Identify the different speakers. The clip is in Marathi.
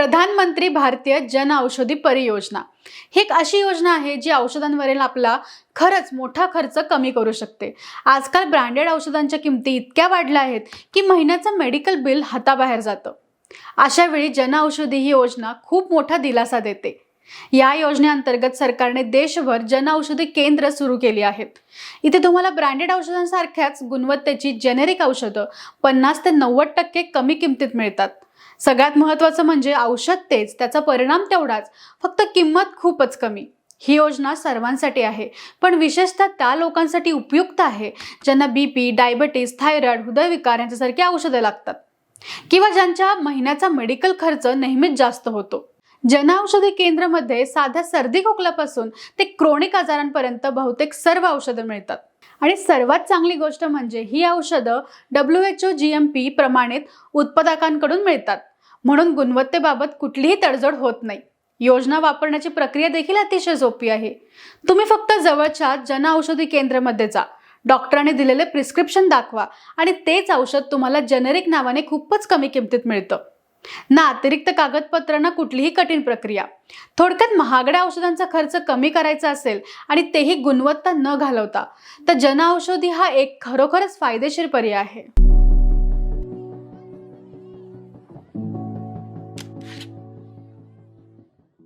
Speaker 1: प्रधानमंत्री भारतीय जन औषधी परियोजना. ही एक अशी योजना आहे जी औषधांवरील आपला खरंच मोठा खर्च कमी करू शकते. आजकाल ब्रँडेड औषधांच्या किमती इतक्या वाढल्या आहेत की महिन्याचं मेडिकल बिल हाताबाहेर जातं. अशा वेळी जन औषधी ही योजना खूप मोठा दिलासा देते. या योजनेअंतर्गत सरकारने देशभर जनऔषधी केंद्र सुरू केली आहेत. इथे तुम्हाला ब्रँडेड औषधांसारख्याच गुणवत्तेची जेनेरिक औषधं पन्नास ते नव्वद टक्के कमी किमतीत मिळतात. सगळ्यात महत्त्वाचं म्हणजे औषध तेच त्याचा परिणाम तेवढाच. फक्त किंमत खूपच कमी. ही योजना सर्वांसाठी आहे पण विशेषतः त्या लोकांसाठी उपयुक्त आहे ज्यांना बी पी डायबेटीस थायरॉइड हृदयविकार यांच्यासारखी औषधं लागतात. किंवा ज्यांच्या महिन्याचा मेडिकल खर्च नेहमीच जास्त होतो. जनऔषधी केंद्रामध्ये साध्या सर्दी खोकल्यापासून ते क्रोनिक आजारांपर्यंत बहुतेक सर्व औषधं मिळतात. आणि सर्वात चांगली गोष्ट म्हणजे ही औषधं W H O G M P प्रमाणित उत्पादकांकडून मिळतात. म्हणून गुणवत्तेबाबत कुठलीही तडजोड होत नाही. योजना वापरण्याची प्रक्रिया देखील अतिशय सोपी आहे. तुम्ही फक्त जवळच्या जनऔषधी केंद्रामध्ये जा. डॉक्टरांनी दिलेले प्रिस्क्रिप्शन दाखवा आणि तेच औषध तुम्हाला जेनेरिक नावाने खूपच कमी किमतीत मिळतं. ना अतिरिक्त कागदपत्र ना कुठलीही कठीण प्रक्रिया. थोडक्यात महागड्या औषधांचा खर्च कमी करायचा असेल आणि तेही गुणवत्ता न घालवता तर जनऔषधी हा एक खरोखरच फायदेशीर पर्याय आहे.